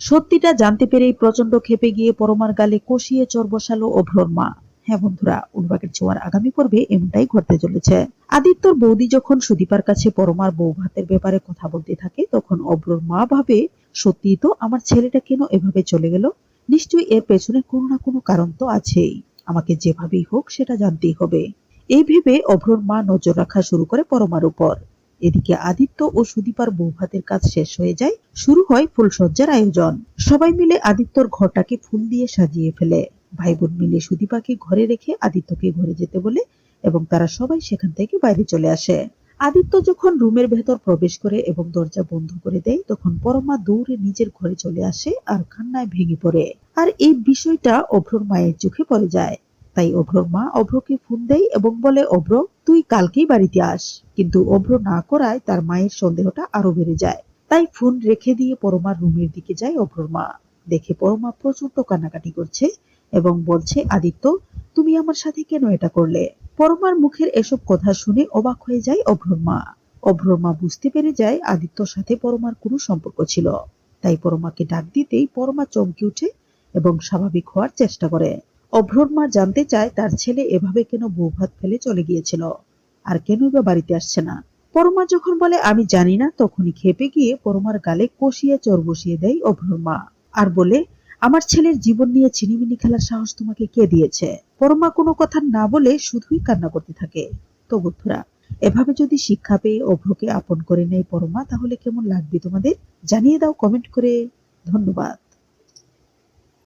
সত্যিটা জানতে পেরেই প্রচণ্ড ক্ষেপে গিয়ে পরমার গালে কষিয়ে চর বসালো অভ্রর মা। হ্যাঁ বন্ধুরা উর্বাকের ছোঁয়ার আগামী পর্বে এমনটাই ঘটতে চলেছে। আদিত্যর বৌদি যখন সুদীপার কাছে পরমার বউ ভাতের ব্যাপারে কথা বলতে থাকে, তখন অভ্রর মা ভাবে সত্যি তো আমার ছেলেটা কেন এভাবে চলে গেল? নিশ্চয়ই এর পেছনে কোনো না কোনো কারণ তো আছেই। আমাকে যেভাবেই হোক সেটা জানতেই হবে। এই ভেবে অভ্রর মা নজর রাখা শুরু করে পরমার উপর। এদিকে আদিত্য ও সুদীপার বৌভাতের কাজ শেষ হয়ে যায়, শুরু হয় ফুলসজ্জার আয়োজন। সবাই মিলে আদিত্যর ঘরটাকে ফুল দিয়ে সাজিয়ে ফেলে। ভাই বোন মিলে সুদীপাকে ঘরে রেখে আদিত্যকে ঘরে যেতে বলে এবং তারা সবাই সেখান থেকে বাইরে চলে আসে। আদিত্য যখন রুমের ভেতর প্রবেশ করে এবং দরজা বন্ধ করে দেয়, তখন পরমা দৌড়ে নিজের ঘরে চলে আসে আর কান্নায় ভেঙে পড়ে। আর এই বিষয়টা অভ্রর মায়ের চোখে পড়ে যায়। তাই অভ্রর মা অভ্রকে ফোন দেয় এবং বলে, অভ্র, তুই কালকেই বাড়িতে আস। কিন্তু অভ্র না করায় তার মায়ের সন্দেহটা আরও বেড়ে যায়। তাই ফোন রেখে দিয়ে পরমার রুমের দিকে যায় অভ্রর মা। দেখে পরমা প্রচণ্ড কান্নাকাটি করছে এবং বলছে, আদিত্য, তুমি আমার সাথে কেন এটা করলে? পরমার মুখের এসব কথা শুনে অবাক হয়ে যায় অভ্রর মা। অভ্রর মা বুঝতে পেরে যায় আদিত্যর সাথে পরমার কোনো সম্পর্ক ছিল। তাই পরমাকে ডাক দিতেই পরমা চমকে উঠে এবং স্বাভাবিক হওয়ার চেষ্টা করে। অভ্রর মা জানতে চায় তার ছেলে এভাবে কেন বউ ভাত ফেলে চলে গিয়েছিল? আর কেন বা বাড়িতে আসছে না? পরমা যখন বলে, আমি জানি না, তখনই খেপে গিয়ে পরমার গালে কষিয়ে চর বসিয়ে দেয় অভ্রর মা আর বলে, আমার ছেলের জীবন নিয়ে চিনিমিনি খেলার সাহস তোমাকে কে দিয়েছে? পরমা কোনো কথা না বলে শুধুই কান্না করতে থাকে। তো বন্ধুরা, এভাবে যদি শিক্ষা পেয়ে অভ্রকে আপন করে নেয় পরমা, তাহলে কেমন লাগবে তোমাদের? জানিয়ে দাও কমেন্ট করে। ধন্যবাদ।